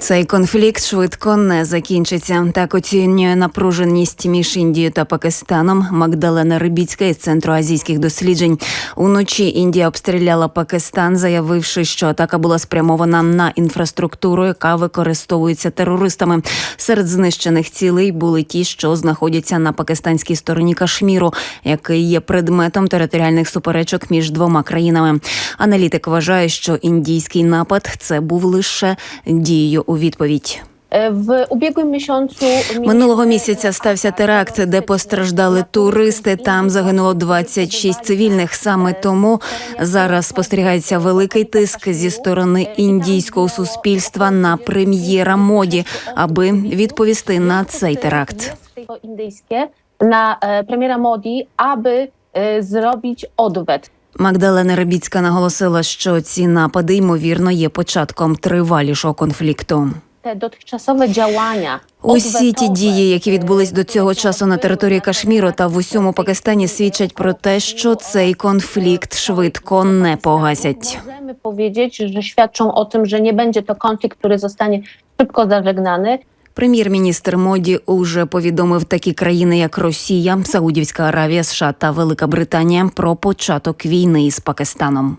Цей конфлікт швидко не закінчиться. Так оцінює напруженість між Індією та Пакистаном Магдалена Рибіцька із центру азійських досліджень. Уночі Індія обстріляла Пакистан, заявивши, що атака була спрямована на інфраструктуру, яка використовується терористами. Серед знищених цілей були ті, що знаходяться на пакистанській стороні Кашміру, який є предметом територіальних суперечок між двома країнами. Аналітик вважає, що індійський напад це був лише дією у відповідь. E, W ubiegłym miesiącu Минулого місяця стався теракт, де постраждали туристи. Там загинуло 26 цивільних. Саме тому зараз спостерігається великий тиск зі сторони індійського суспільства на прем'єра моді, аби відповісти на цей теракт. indyjskie na e, premiera Modi, aby e, zrobić odwet. Магдалена Рибіцька наголосила, що ці напади ймовірно є початком тривалішого конфлікту. Dotychczasowe działania Усі ті дії, які відбулись до цього часу на території Кашміру та в усьому Пакистані, свідчать про те, що цей конфлікт швидко не погасять. Możemy powiedzieć, że świadczą o tym, że nie będzie to konflikt, który zostanie szybko zażegnany. Прем'єр-міністр Моді уже повідомив такі країни, як Росія, Саудівська Аравія, США та Велика Британія про початок війни із Пакистаном.